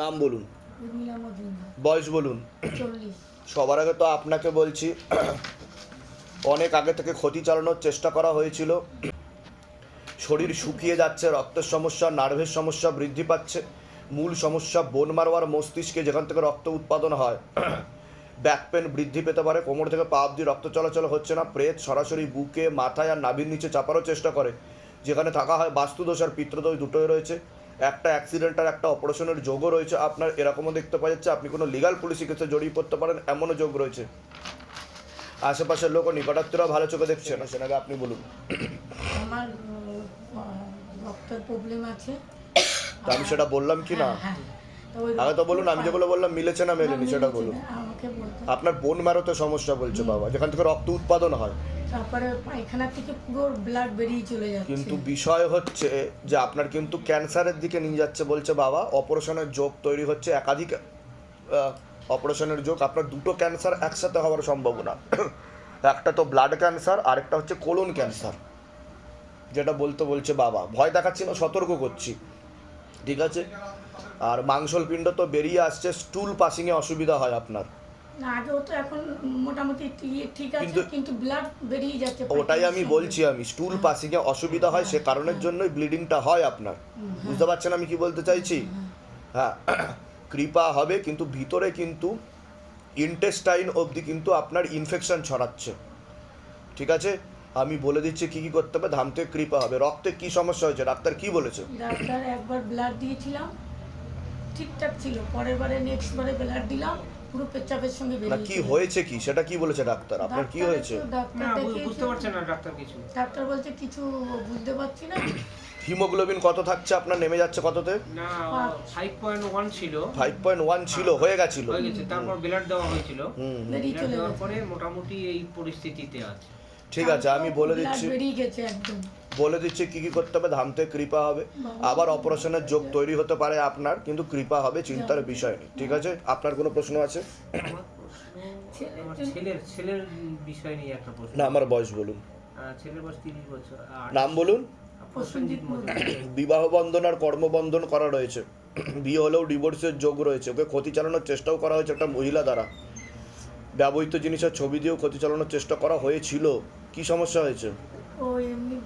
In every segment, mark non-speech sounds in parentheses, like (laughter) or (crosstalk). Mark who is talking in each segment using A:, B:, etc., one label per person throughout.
A: নাম বলুন। বয়স বলুন। সবার আগে তো আপনাকে বলছি অনেক আগে থেকে ক্ষতি চালানোর চেষ্টা করা হয়েছিল। শরীর শুকিয়ে যাচ্ছে রক্তের সমস্যা নার্ভের সমস্যা বৃদ্ধি পাচ্ছে। মূল সমস্যা বোন মারোয়ার মস্তিষ্কে যেখান থেকে রক্ত উৎপাদন হয় ব্যাক পেন বৃদ্ধি পেতে পারে। কোমর থেকে পা অব্দি রক্ত চলাচল হচ্ছে না। প্রেত সরাসরি বুকে মাথায় আর নাভির নিচে চাপারও চেষ্টা করে। যেখানে থাকা হয় বাস্তুদোষ আর পিত্রদোষ দুটোই রয়েছে। একটা অ্যাক্সিডেন্ট আর একটা অপারেশনের যোগও রয়েছে। আপনার এরকমও দেখতে পাওয়া যাচ্ছে আপনি কোনো লিগাল পুলিশের কেসে জড়িয়ে পড়তে পারেন এমনও যোগ রয়েছে। আশেপাশের লোক নিকটাত্মীয়রা ভালো চোখে দেখছে না সেটাকে আপনি বলুন।
B: আমার রক্তের প্রবলেম আছে।
A: তা আমি সেটা বললাম কি না?
B: হ্যাঁ ওই
A: আগে তো বলুন আমি যেগুলো বললাম মিলেছে না মেলেনি সেটা বলুন। আপনার বোন ম্যারোতে সমস্যা বলছে বাবা যেখান থেকে রক্ত উৎপাদন হয়।
B: তারপরে পায়খানা থেকে পুরো ব্লাড বেরিয়ে চলে যাচ্ছে।
A: কিন্তু বিষয় হচ্ছে যে আপনার কিন্তু ক্যান্সারের দিকে নিয়ে যাচ্ছে বলছে বাবা অপারেশনের যোগ তৈরি হচ্ছে একাধিক অপারেশনের যোগ। আপনার দুটো ক্যান্সার একসাথে হওয়ার সম্ভাবনা। একটা তো ব্লাড ক্যান্সার আরেকটা হচ্ছে কোলন ক্যান্সার যেটা বলতে বলছে বাবা। ভয় দেখাচ্ছি না সতর্ক করছি। ঠিক আছে? আর মাংসল পিণ্ড তো বেরিয়ে আসছে স্টুল পাসিংয়ে অসুবিধা হয় আপনার।
B: আগেও তো এখন মোটামুটি ঠিক আছে
A: কিন্তু-
B: কিন্তু ব্লাড বেরিয়ে যাচ্ছে
A: ওটাই আমি বলছি আমি স্টুল পাসিংয়ে অসুবিধা হয় সে কারণের জন্যই ব্লিডিংটা হয় আপনার। বুঝতে পারছেন আমি কি বলতে চাইছি? হ্যাঁ (clears throat) কৃপা হবে কিন্তু ভিতরে কিন্তু ইন্টেস্টাইন অবধি কিন্তু আপনার ইনফেকশন ছড়াচ্ছে। ঠিক আছে? আমি বলে দিচ্ছি কি কি করতে হবে ধাম থেকে কৃপা হবে। রক্তে কি সমস্যা হয়েছে? ডাক্তার কি বলেছে?
B: ডাক্তার একবার ব্লাড দিয়েছিলাম ঠিকঠাক ছিল। পরের বারে নেক্সট বারে ব্লাড দিলাম পুরো পেচ্ছাপের সঙ্গে
A: না
B: বেরিয়ে
A: কি হয়েছে কি? সেটা কি বলেছে ডাক্তার? আপনার কি
B: ডাক্তার
A: হয়েছে?
B: একটু- ডাক্তার
C: না বু-। বুঝতে পারছে না ডাক্তার কিছু।
B: ডাক্তার বলছে কিছু বুঝতে পারছি না। (clears throat)
A: হিমোগ্লোবিন কত থাকছে? আপনার নেমে যাচ্ছে কততে?
C: না। ফাইভ পয়েন্ট ওয়ান ছিল।
A: ফাইভ পয়েন্ট ওয়ান ছিল হয়ে গেছিল।
C: হয়ে গেছে তারপর ব্লাড দেওয়া হয়েছিল।
A: হুম
B: বেরিয়ে
C: ব্লাড
B: চলে
C: দেওয়ার
B: গেছে।
C: পরে মোটামুটি এই পরিস্থিতিতে আছে।
A: ঠিক আছে আমি বলে দিচ্ছি।
B: বেরিয়ে গেছে একদম।
A: বলে দিচ্ছি কি কি করতে হবে ধাম থেকে কৃপা হবে। আবার অপারেশনের যোগ তৈরি হতে পারে আপনার কিন্তু কৃপা হবে চিন্তার বিষয় নেই। ঠিক আছে? আপনার কোনো প্রশ্ন আছে?
C: আমার প্রশ্ন
B: ছেলে-
C: আমার ছেলের ছেলের বিষয় নিয়ে একটা প্রশ্ন।
A: না আমার বয়স বলুন।
C: ছেলের বয়স তিরিশ বছর
A: নাম বলুন। বিবাহ বন্ধন আর কর্মবন্ধন করা রয়েছে। বিয়ে হলেও ডিভোর্সের যোগ রয়েছে। ওকে ক্ষতি চালানোর চেষ্টাও করা হয়েছে একটা মহিলা দ্বারা। ব্যবহৃত জিনিসের ছবি দিয়েও ক্ষতি চালানোর চেষ্টা করা হয়েছিল। কি সমস্যা হয়েছে?
B: ও এমনি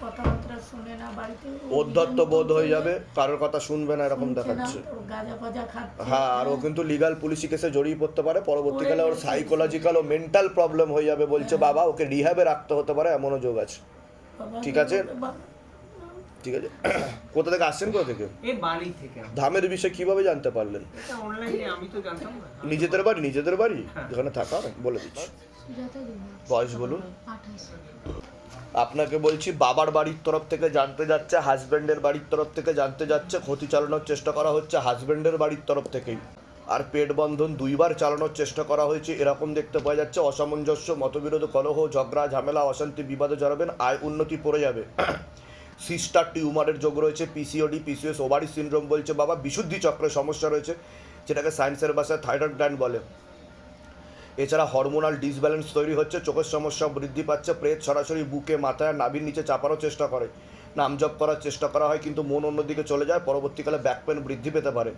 B: কথাবার্তা শুনে না বাড়িতে
A: অধ্যত্ত বোধ হয়ে যাবে কারোর কথা শুনবে না এরকম দেখাচ্ছে।
B: গাঁজা ফাজা খাচ্ছে।
A: হ্যাঁ আর ও কিন্তু লিগাল পুলিশি কেসে জড়িয়ে পড়তে পারে পরবর্তীকালে ওর সাইকোলজিক্যাল ও মেন্টাল প্রবলেম হয়ে যাবে বলছে বাবা ওকে রিহ্যাবে রাখতে হতে পারে এমনও যোগ আছে। ঠিক আছে। ঠিক আছে। কোথা থেকে আসছেন কোথা থেকে?
C: এই বাড়ি থেকে। আমি।
A: ধামের বিষয়ে কীভাবে জানতে পারলেন?
C: এটা অনলাইনে আমি তো জানতাম না। আমি-
A: নিজেদের বাড়ি নিজেদের বাড়ি?
C: হ্যাঁ।
A: যেখানে থাকা বলে দিচ্ছি। বয়স বলুন।
B: আঠাশ।
A: আপনাকে বলছি, বাবার বাড়ির তরফ থেকে জানতে যাচ্ছে হাজব্যান্ডের বাড়ির তরফ থেকে জানতে যাচ্ছে, ক্ষতি চালানোর চেষ্টা করা হচ্ছে হাজব্যান্ডের বাড়ির তরফ থেকেই। আর পেট বন্ধন দুইবার চালানোর চেষ্টা করা হয়েছে, এরকম দেখতে পাওয়া যাচ্ছে, অসামঞ্জস্য, মতবিরোধ, কলহ, ঝগড়া, ঝামেলা, অশান্তি, বিবাদে জড়াবেন, আয় উন্নতি পড়ে যাবে। সিস্টার টিউমারের যোগ রয়েছে পিসিওডি পিসিএস ওভারি সিনড্রোম বলছে বাবা, বিশুদ্ধি চক্রের সমস্যা রয়েছে, যেটাকে সায়েন্সের ভাষায় থাইরয়েড গ্ল্যান্ড বলে। এছাড়া হরমোনাল ডিসব্যালেন্স তৈরি হচ্ছে চোখের সমস্যা বৃদ্ধি পাচ্ছে প্রেত সরাসরি বুকে মাথায় নাভির নিচে চাপারও চেষ্টা করে। নাম জপ করার চেষ্টা করা হয় কিন্তু মন অন্যদিকে চলে যায় পরবর্তীকালে ব্যাক পেন বৃদ্ধি পেতে পারে।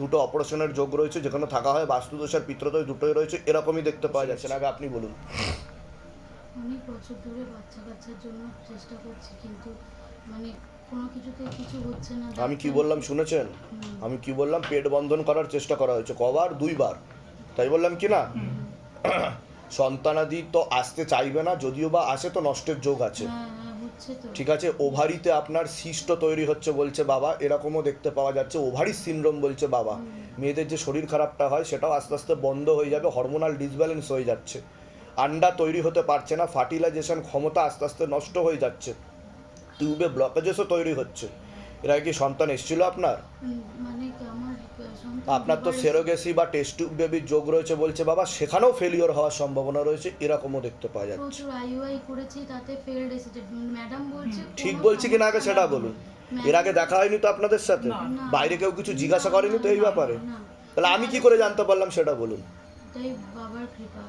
A: দুটো অপারেশনের যোগ রয়েছে যেখানে থাকা হয় বাস্তুদোষের পিত্রদোষ দুটোই রয়েছে এরকমই দেখতে পাওয়া যাচ্ছে আগে আপনি বলুন।
D: অনেক বছর ধরে বাচ্চা কাচ্চার জন্য চেষ্টা করছি কিন্তু মানে কোনো কিছুতে কিছু হচ্ছে না
A: আমি কি বললাম শুনেছেন? আমি কি বললাম পেট বন্ধন করার চেষ্টা করা হয়েছে কবার? দুইবার। তাই বললাম কি না? (clears throat) সন্তানাদি তো আসতে চাইবে না যদিও বা আসে তো নষ্টের যোগ আছে।
D: হ্যাঁ হ্যাঁ
A: ঠিক আছে ওভারিতে আপনার সিস্ট তৈরি হচ্ছে বলছে বাবা এরকমও দেখতে পাওয়া যাচ্ছে ওভারি সিনড্রোম বলছে বাবা। মেয়েদের যে শরীর খারাপটা হয় সেটাও আস্তে আস্তে বন্ধ হয়ে যাবে হরমোনাল ডিসব্যালেন্স হয়ে যাচ্ছে। আন্ডা তৈরি হতে পারছে না ফার্টিলাইজেশন ক্ষমতা আস্তে আস্তে নষ্ট হয়ে যাচ্ছে। টিউবে ব্লকেজেসও তৈরি হচ্ছে। এর আগে কি সন্তান এসেছিল আপনার?
D: মানে
A: আপনার তো সেরোগেসি বা টেস্ট টিউব বেবির যোগ রয়েছে বলছে বাবা সেখানেও ফেলিওর হওয়ার সম্ভাবনা রয়েছে এরকমও দেখতে পাওয়া যাচ্ছে।
D: প্রচুর আইওআই করেছি তাতে ফেলড এসেছে। ম্যাডাম বলছে
A: ঠিক বলছি কি না আগে সেটা বলুন। এর আগে দেখা হয়নি তো আপনাদের সাথে? বাইরে কেউ কিছু জিজ্ঞাসা করেনি তো এই ব্যাপারে? তাহলে আমি কি করে জানতে পারলাম সেটা বলুন।
D: বাবার কৃপা।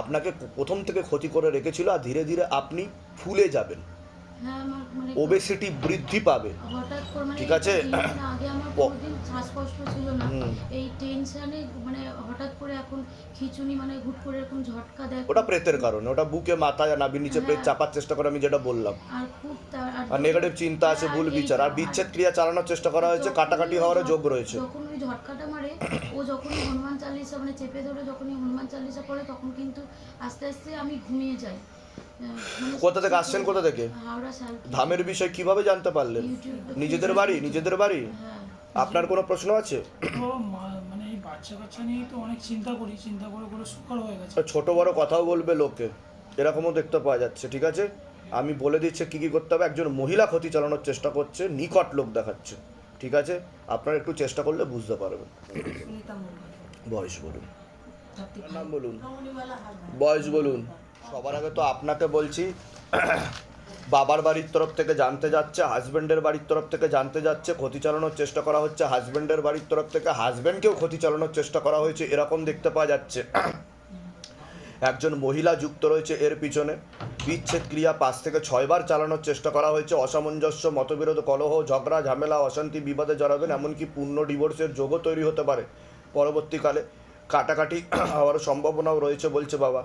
A: আপনাকে প্রথম থেকে ক্ষতি করে রেখেছিল আর ধীরে ধীরে আপনি ফুলে যাবেন। ওবেসিটি বৃদ্ধি পাবে।
D: হঠাৎ করে মানে
A: ঠিক আছে?
D: আগে আমার
A: প-
D: শ্বাসকষ্ট ছিল না। এই টেনশনে মানে হঠাৎ করে এখন খিচুনি মানে হুট করে এরকম ঝটকা দেয়।
A: ওটা প্রেতের কারণে ওটা বুকে মাথায় নাভির নিচে প্রেত
D: হ্যাঁ।
A: চাপার চেষ্টা করে আমি যেটা বললাম।
D: আর খুব
A: আর নেগেটিভ চিন্তা আছে ভুল বিচার। আর বিচ্ছেদ ক্রিয়া চালানোর চেষ্টা করা হয়েছে কাটাকাটি
D: ওই
A: হওয়ারও যোগ রয়েছে।
D: যখন ওই ঝটকাটা মারে ও যখনই হনুমান চালিসা মানে চেপে ধরে যখনই হনুমান চালিসা পড়ে তখন কিন্তু আস্তে আস্তে আমি ঘুমিয়ে যাই। মানে
A: কোথা থেকে আসছেন কোথা থেকে? ধামের বিষয় কীভাবে জানতে পারলেন? নিজেদের বাড়ি নিজেদের বাড়ি?
D: হ্যাঁ।
A: আপনার কোনো প্রশ্ন আছে?
E: মানে এই বাচ্চা কাচ্চা নিয়েই তো অনেক চিন্তা করি চিন্তা করে করে হয়ে গেছে।
A: ছোট বড় কথাও বলবে লোকে। এরকমও দেখতে পাওয়া যাচ্ছে ঠিক আছে? আমি বলে দিচ্ছি কি কি করতে হবে। একজন মহিলা ক্ষতি চালানোর চেষ্টা করছে নিকট লোক দেখাচ্ছে ঠিক আছে? আপনারা একটু চেষ্টা করলে বুঝতে পারবেন। বয়স বলুন। নাম বলুন। বয়স বলুন। সবার আগে তো আপনাকে বলছি, বাবার বাড়ির তরফ থেকে জানতে যাচ্ছে হাজব্যান্ডের বাড়ির তরফ থেকে জানতে যাচ্ছে, ক্ষতি চালানোর চেষ্টা করা হচ্ছে হাজব্যান্ডের বাড়ির তরফ থেকে হাজব্যান্ডকেও ক্ষতি চালানোর চেষ্টা করা হয়েছে, এরকম দেখতে পাওয়া যাচ্ছে। একজন মহিলা যুক্ত রয়েছে এর পিছনে। বিচ্ছেদ ক্রিয়া পাঁচ থেকে ছয়বার চালানোর চেষ্টা করা হয়েছে, অসামঞ্জস্য, মতবিরোধ, কলহ, ঝগড়া, ঝামেলা, অশান্তি, বিবাদে জড়াবেন, এমনকি পূর্ণ ডিভোর্সের যোগও তৈরি হতে পারে। পরবর্তীকালে কাটাকাটি হওয়ার সম্ভাবনাও রয়েছে বলছে বাবা।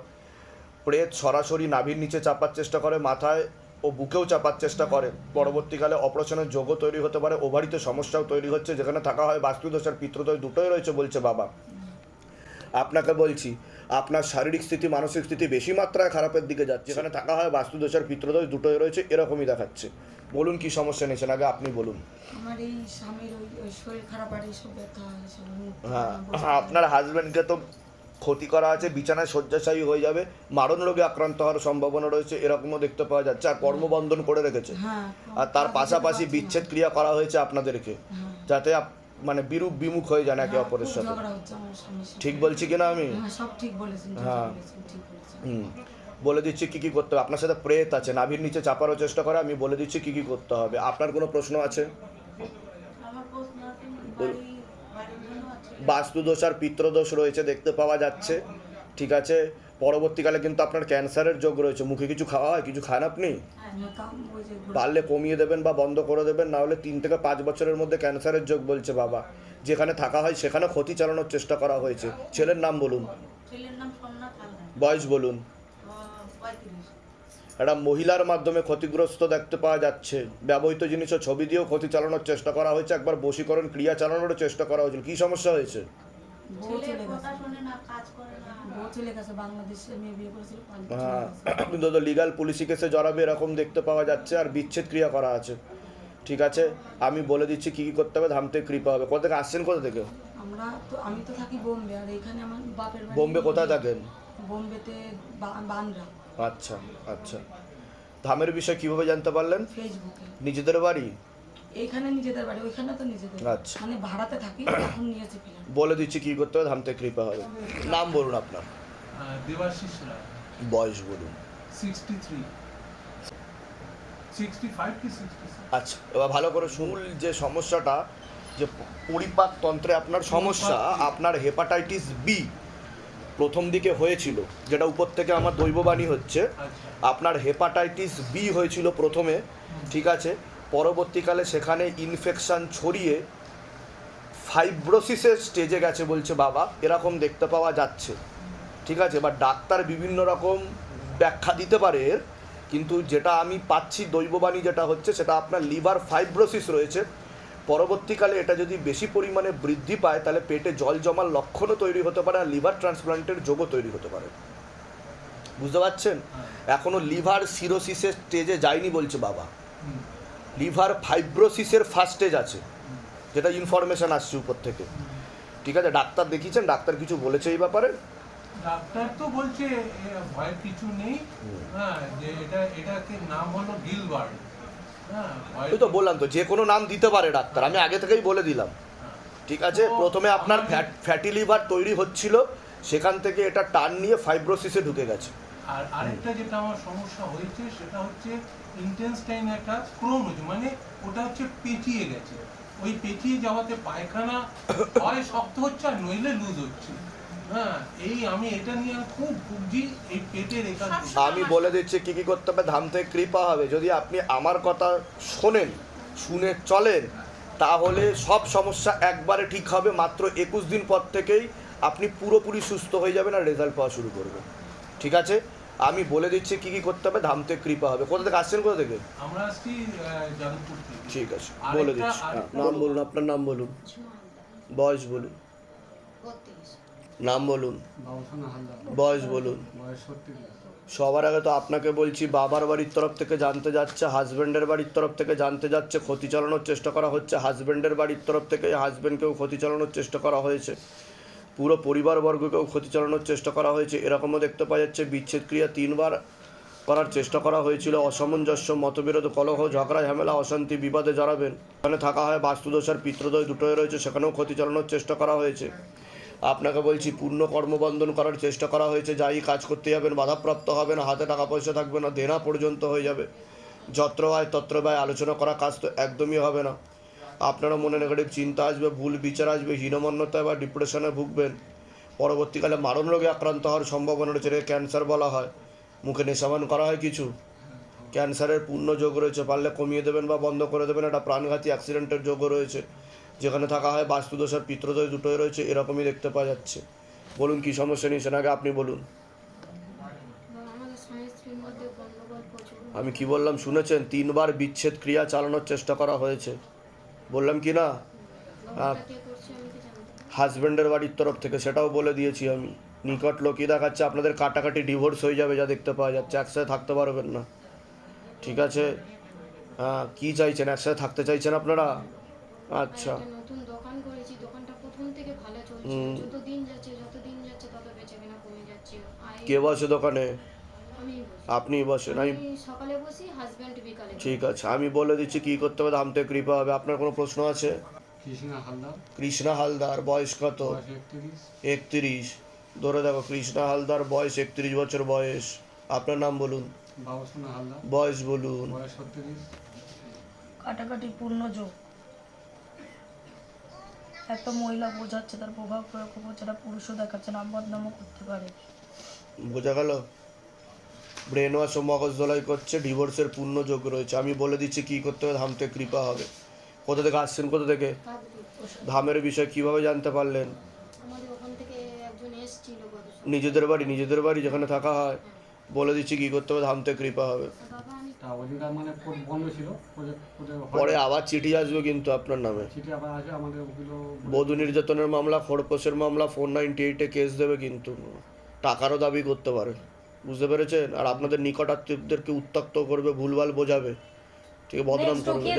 A: প্রেত সরাসরি নাভির নিচে চাপার চেষ্টা করে মাথায় ও বুকেও চাপার চেষ্টা করে। পরবর্তীকালে অপারেশনের যোগও তৈরি হতে পারে ওভারিতে সমস্যাও তৈরি হচ্ছে যেখানে থাকা হয় বাস্তুদোষ আর পিতৃদোষ দুটোই রয়েছে বলছে বাবা। আপনাকে বলছি আপনার শারীরিক স্থিতি মানসিক স্থিতি বেশি মাত্রায় খারাপের দিকে যাচ্ছে যেখানে থাকা হয় বাস্তুদোষ আর পিতৃদোষ দুটোই রয়েছে এরকমই দেখাচ্ছে। বলুন কি সমস্যা নিয়েছেন আগে আপনি বলুন।
F: আমার এই স্বামীর ওই শরীর খারাপ আর এইসব ব্যথা
A: হ্যাঁ আপনার হাজব্যান্ডকে তো ক্ষতি করা আছে বিছানায় শয্যাশায়ী হয়ে যাবে মারণ রোগে আক্রান্ত হওয়ার সম্ভাবনা রয়েছে এরকমও দেখতে পাওয়া যাচ্ছে আর কর্মবন্ধন করে রেখেছে।
F: হ্যাঁ
A: আর তার পাশাপাশি বিচ্ছেদ ক্রিয়া করা হয়েছে আপনাদেরকে
F: হ্যাঁ।
A: যাতে মানে বিরূপ বিমুখ হয়ে যান একে
F: হ্যাঁ,
A: অপরের সাথে। ঠিক বলছি কিনা আমি?
F: হ্যাঁ
A: হুম বলে দিচ্ছি কি কি করতে হবে। আপনার সাথে প্রেত আছে নাভির নিচে চাপারও চেষ্টা করে আমি বলে দিচ্ছি কি কি করতে হবে। আপনার কোনো প্রশ্ন আছে
B: আমার প্রশ্ন আছে বাড়ি বাড়ির জন্য আছে
A: বাস্তুদোষ আর পিত্রদোষ রয়েছে দেখতে পাওয়া যাচ্ছে। ঠিক আছে? পরবর্তীকালে কিন্তু আপনার ক্যান্সারের যোগ রয়েছে। মুখে কিছু খাওয়া হয়? কিছু খান আপনি? পারলে কমিয়ে দেবেন বা বন্ধ করে দেবেন না হলে তিন থেকে পাঁচ বছরের মধ্যে ক্যান্সারের যোগ বলছে বাবা। যেখানে থাকা হয় সেখানে ক্ষতি চালানোর চেষ্টা করা হয়েছে। ছেলের নাম বলুন। বয়স বলুন। একটা মহিলার মাধ্যমে ক্ষতিগ্রস্ত দেখতে পাওয়া যাচ্ছে। ব্যবহৃত জিনিস ও ছবি দিয়েও ক্ষতি চালানোর চেষ্টা করা হয়েছে। একবার বশীকরণ ক্রিয়া চালানোরও চেষ্টা করা হয়েছিল। কী সমস্যা হয়েছে?
F: বউ
B: ছেলে
F: চলে
B: কথা
F: গেছে।
B: শোনে না কাজ করে না।
F: বউ চলে গেছে বাংলাদেশে মেয়ে বিয়ে করেছিল পালিয়ে চলে
A: হ্যাঁ তো লিগাল পুলিশি কেসে জড়াবে এরকম দেখতে পাওয়া যাচ্ছে আর বিচ্ছেদ ক্রিয়া করা আছে। ঠিক আছে আমি বলে দিচ্ছি কী কী করতে হবে ধাম থেকে কৃপা হবে। কোথা থেকে আসছেন কোথা থেকে?
F: আমরা তো আমি তো থাকি বোম্বে আর এখানে আমার বাপের
A: বোম্বে কোথায় থাকেন?
F: বোম্বেতে বান্দ্রা।
A: আচ্ছা আচ্ছা। ধামের বিষয় কীভাবে জানতে পারলেন?
F: ফেসবুকে।
A: নিজেদের বাড়ি?
F: এখানে নিজেদের বাড়ি ওইখানে তো নিজেদের।
A: আচ্ছা।
F: মানে ভাড়াতে থাকি এখন নিয়েছি ফিল্ম
A: বলে দিচ্ছি কী করতে হবে? ধাম থেকে কৃপা হবে। নাম বলুন আপনার।
G: দেবাশিস রায়।
A: বয়স বলুন।
G: সিক্সটি থ্রি
A: আচ্ছা এবার ভালো করে শুনুন যে সমস্যাটা যে পরিপাক তন্ত্রে আপনার সমস্যা আপনার হেপাটাইটিস বি। প্রথম দিকে হয়েছিল যেটা উপর থেকে আমার দৈববাণী হচ্ছে।
G: আচ্ছা।
A: আপনার হেপাটাইটিস বি হয়েছিল প্রথমে ঠিক আছে? পরবর্তীকালে সেখানে ইনফেকশান ছড়িয়ে ফাইব্রোসিসের স্টেজে গেছে বলছে বাবা এরকম দেখতে পাওয়া যাচ্ছে। ঠিক আছে? বা ডাক্তার বিভিন্ন রকম ব্যাখ্যা দিতে পারে এর, কিন্তু যেটা আমি পাচ্ছি দৈববাণী যেটা হচ্ছে সেটা আপনার লিভার ফাইব্রোসিস রয়েছে। পরবর্তীকালে এটা যদি বেশি পরিমাণে বৃদ্ধি পায় তাহলে পেটে জল জমার লক্ষণও তৈরি হতে পারে আর লিভার ট্রান্সপ্লান্টের যোগও তৈরি হতে পারে। বুঝতে পারছেন? এখনও লিভার সিরোসিসের স্টেজে যায়নি বলছে বাবা। লিভার ফাইব্রোসিসের ফার্স্ট স্টেজ আছে। যেটা ইনফরমেশন আসছে উপর থেকে। ঠিক আছে? ডাক্তার দেখিয়েছেন ডাক্তার কিছু বলেছে এই ব্যাপারে?
G: ডাক্তার তো বলছে এ, ভয়ের কিছু নেই। হ্যাঁ যে এটা এটাকে নাম হলো গিলবার্ড হ্যাঁ ভয়
A: ওই তো বললাম তো যে কোনো নাম দিতে পারে ডাক্তার আমি আগে থেকেই বলে দিলাম। ঠিক আছে? প্রথমে আপনার ফ্যাট ফ্যাটি লিভার তৈরি হচ্ছিল সেখান থেকে এটা টান নিয়ে ফাইব্রোসিসে ঢুকে গেছে।
G: আর আরেকটা যেটা আমার সমস্যা হয়েছে সেটা হচ্ছে ইন্টেন্সটাইন একটা ক্রোম হয়েছে মানে ওটা হচ্ছে পেঁচিয়ে গেছে। ওই পেঁচিয়ে যাওয়াতে পায়খানা হয় শক্ত হচ্ছে আর নইলে লুজ হচ্ছে। আমি এটা নিয়ে খুব ভুগছি এই পেটের এখান থেকে।
A: আমি বলে দিচ্ছি কি কি করতে হবে? ধাম থেকে কৃপা হবে। যদি আপনি আমার কথা শোনেন শুনে চলেন তাহলে সব সমস্যা একবারে ঠিক হবে। মাত্র একুশ দিন পর থেকেই আপনি পুরোপুরি সুস্থ হয়ে যাবেন আর রেজাল্ট পাওয়া শুরু করবেন ঠিক আছে? আমি বলে দিচ্ছি কি কি করতে হবে? ধাম থেকে কৃপা হবে। কোথা থেকে আসছেন? কোথা থেকে?
G: আমরা আসছি
A: ঠিক আছে। বলে দিচ্ছি। হ্যাঁ, নাম বলুন আপনার নাম বলুন। বয়স বলুন। নাম বলুন। বয়স বলুন। সবার আগে তো আপনাকে বলছি বাবার বাড়ির তরফ থেকে জানতে যাচ্ছে হাজব্যান্ডের বাড়ির তরফ থেকে জানতে যাচ্ছে ক্ষতি চালানোর চেষ্টা করা হচ্ছে হাজব্যান্ডের বাড়ির তরফ থেকে হাজব্যান্ডকেও ক্ষতি চালানোর চেষ্টা করা হয়েছে। পুরো পরিবারবর্গকেও ক্ষতি চালানোর চেষ্টা করা হয়েছে। এরকমও দেখতে পাওয়া যাচ্ছে বিচ্ছেদ ক্রিয়া তিনবার করার চেষ্টা করা হয়েছিল। অসামঞ্জস্য মতবিরোধ কলহ ঝগড়া ঝামেলা অশান্তি বিবাদে জড়াবেন এখানে থাকা হয় বাস্তুদোষ আর পিতৃদয় দুটোই রয়েছে। সেখানেও ক্ষতি চালানোর চেষ্টা করা হয়েছে। আপনাকে বলছি, পূর্ণ কর্মবন্ধন করার চেষ্টা করা হয়েছে, যাই কাজ করতে যাবেন, বাধাপ্রাপ্ত হবে না হাতে টাকা পয়সা থাকবে না, দেনা পর্যন্ত হয়ে যাবে। যত্র ব্যয়, তত্র ব্যয়, আলোচনা করা কাজ তো একদমই হবে না। আপনারও মনে নেগেটিভ চিন্তা আসবে, ভুল বিচার আসবে, হীনমন্যতায় বা ডিপ্রেশনে ভুগবেন। পরবর্তীকালে মারণ রোগে আক্রান্ত হওয়ার সম্ভাবনা রয়েছে ক্যান্সার বলা হয়। মুখে নেশাবান করা হয় কিছু। ক্যান্সারের পূর্ণ যোগ রয়েছে, পারলে কমিয়ে দেবেন বা বন্ধ করে দেবেন, একটা প্রাণঘাতী অ্যাক্সিডেন্টের যোগও রয়েছে। যেখানে থাকা হয় বাস্তুদোষ আর পিত্রদোষ দুটোই রয়েছে, এরকমই দেখতে পাওয়া যাচ্ছে। বলুন, কি সমস্যা নিয়েছেন? আগে আপনি বলুন। আমি কি বললাম? শুনেছেন? তিনবার বিচ্ছেদ ক্রিয়া চালানোর চেষ্টা করা হয়েছে। বললাম কি না? হাজব্যান্ডের বাড়ির তরফ থেকে সেটাও বলে দিয়েছি আমি। নিকট লোকই দেখাচ্ছে, আপনাদের কাটাকাটি ডিভোর্স হয়ে যাবে যা দেখতে পাওয়া যাচ্ছে। একসাথে থাকতে পারবেন না। ঠিক আছে? হ্যাঁ কী চাইছেন? একসাথে থাকতে চাইছেন আপনারা? আচ্ছা।
D: নতুন দোকান করেছি দোকানটা প্রথম থেকে ভালো চলছে
A: হুম।
D: যত দিন যাচ্ছে যত দিন যাচ্ছে তত বেচে কেনা কমে যাচ্ছে।
A: কে বসে দোকানে?
D: আমি
A: আপনি বসেন আমি
D: সকালে বসি হাজব্যান্ড বিকালে
A: ঠিক আছে আমি বলে দিচ্ছি কী করতে হবে থেকে কৃপা হবে। আপনার কোনো প্রশ্ন আছে?
H: কৃষ্ণা হালদার।
A: কৃষ্ণা হালদার বয়স কত?
H: একত্রিশ।
A: একত্রিশ। ধরে দেখো কৃষ্ণা হালদার বয়স একত্রিশ বছর বয়স। আপনার নাম বলুন। বয়স বলুন।
B: কাটাকাটি পূর্ণ যোগ। একটা মহিলা বোঝাচ্ছে তার প্রভাব প্রয়োগ করছে এটা পুরুষও দেখাচ্ছে নাম বদনামও করতে পারে।
A: বোঝা গেল? ব্রেন ওয়াশ ও মগজ দোলাই করছে ডিভোর্সের পূর্ণ যোগ রয়েছে। আমি বলে দিচ্ছি কী করতে হবে ধামতে কৃপা হবে। কোথা থেকে আসছেন কোথা থেকে? ধামের বিষয়ে কীভাবে জানতে পারলেন?
D: আমাদের ওখান থেকে একজন এসেছিল গত সপ্তাহে।
A: নিজেদের বাড়ি নিজেদের বাড়ি যেখানে থাকা হয়। বলে দিচ্ছি কী করতে হবে ধামতে কৃপা হবে।
H: তা মানে কোর্ট বন্ধ ছিল। কোর্টে- কোর্টে
A: পরে আবার চিঠি আসবে কিন্তু আপনার নামে।
H: চিঠি আবার আমাদের
A: বধূ নির্যাতনের মামলা খড়পোষের মামলা ফোর নাইনটি এইটে কেস দেবে কিন্তু টাকারও দাবি করতে পারে। বুঝতে পেরেছেন? আর আপনাদের নিকট আত্মীয়দেরকে উত্তক্ত করবে ভুলভাল বোঝাবে। ঠিক আছে বদনাম করবে।